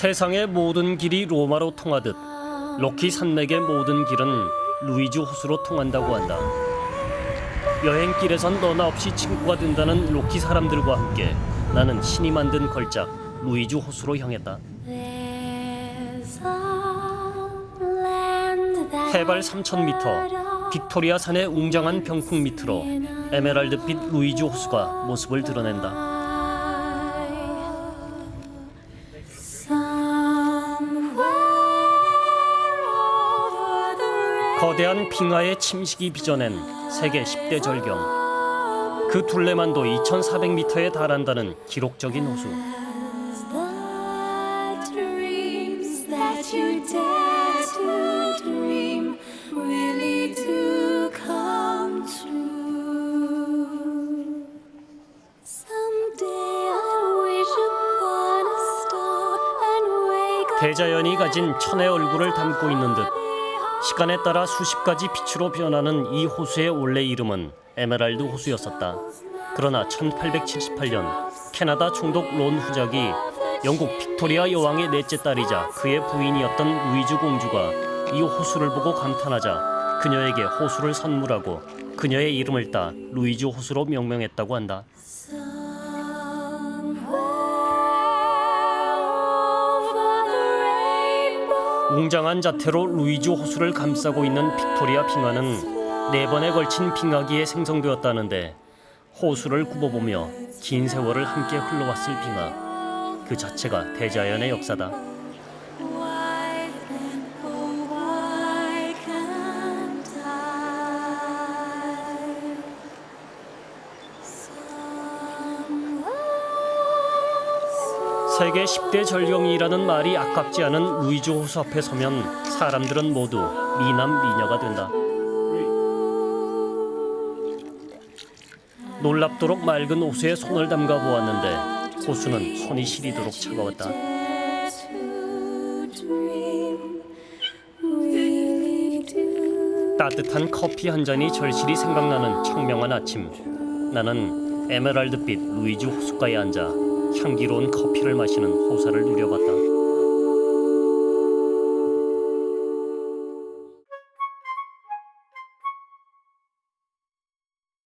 세상의 모든 길이 로마로 통하듯 로키 산맥의 모든 길은 루이즈 호수로 통한다고 한다. 여행길에선 너나 없이 친구가 된다는 로키 사람들과 함께 나는 신이 만든 걸작 루이즈 호수로 향했다. 해발 3,000m 빅토리아 산의 웅장한 병풍 밑으로 에메랄드빛 루이즈 호수가 모습을 드러낸다. 거대한 빙하의 침식이 빚어낸 세계 10대 절경. 그 둘레만도 2,400m에 달한다는 기록적인 호수. 대자연이 가진 천의 얼굴을 담고 있는 듯 시간에 따라 수십 가지 빛으로 변하는 이 호수의 원래 이름은 에메랄드 호수였었다. 그러나 1878년 캐나다 총독 론 후작이 영국 빅토리아 여왕의 넷째 딸이자 그의 부인이었던 루이즈 공주가 이 호수를 보고 감탄하자 그녀에게 호수를 선물하고 그녀의 이름을 따 루이즈 호수로 명명했다고 한다. 웅장한 자태로 루이즈 호수를 감싸고 있는 빅토리아 빙하는 네 번에 걸친 빙하기에 생성되었다는데 호수를 굽어보며 긴 세월을 함께 흘러왔을 빙하 그 자체가 대자연의 역사다. 세계 10대 절경이라는 말이 아깝지 않은 루이즈 호수 앞에 서면 사람들은 모두 미남 미녀가 된다. 놀랍도록 맑은 호수에 손을 담가 보았는데 호수는 손이 시리도록 차가웠다. 따뜻한 커피 한 잔이 절실히 생각나는 청명한 아침. 나는 에메랄드빛 루이즈 호숫가에 앉아 향기로운 커피를 마시는 호사를 누려봤다.